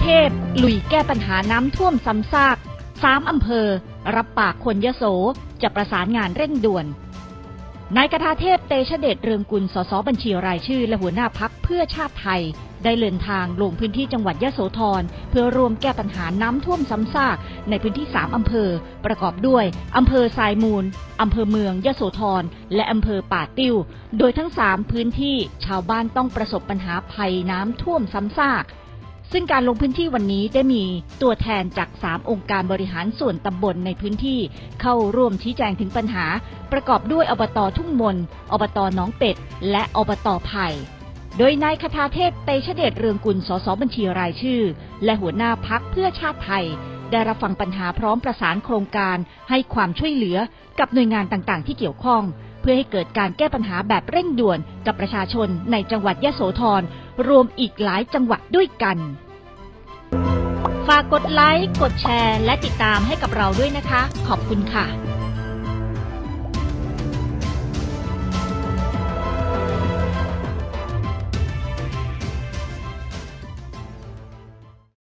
เทพ ลุยแก้ปัญหาน้ำท่วมซ้ำซากสามอำเภอ รับปากคนยโส จะประสานงานเร่งด่วน นายกทาเทพเตชะเดชเรืองกุล สสบัญชีรายชื่อ และหัวหน้าพักเพื่อชาติไทย ได้เดินทางลงพื้นที่จังหวัดยโสธร เพื่อรวมแก้ปัญหาน้ำท่วมซ้ำซากในพื้นที่ 3 อำเภอ ประกอบด้วยอำเภอทรายมูลอำเภอเมืองยโสธร และอำเภอป่าติ้ว โดยทั้ง 3 พื้นที่ชาวบ้านต้องประสบปัญหาภัยน้ำท่วมซ้ำซาก ซึ่งการลงพื้นที่วันนี้ได้มีตัวแทนจาก 3 องค์การบริหารส่วนตำบลในพื้นที่ เข้าร่วมชี้แจงถึงปัญหา ประกอบด้วยอบตทุ่งมน อบตหนองเป็ด และอบตไผ่โดยนายคทาเทพเตชเดชเรืองกุล สสบัญชีรายชื่อ และหัวหน้าพักเพื่อชาติไทย ได้รับฟังปัญหาพร้อมประสานโครงการ ให้ความช่วยเหลือกับหน่วยงานต่างๆ ที่เกี่ยวข้อง เพื่อให้เกิดการแก้ปัญหาแบบเร่งด่วนกับประชาชนในจังหวัดยะโสธรรวมอีกหลายจังหวัดด้วยกัน ฝากกดไลค์ กดแชร์ และติดตามให้กับเราด้วยนะคะ ขอบคุณค่ะ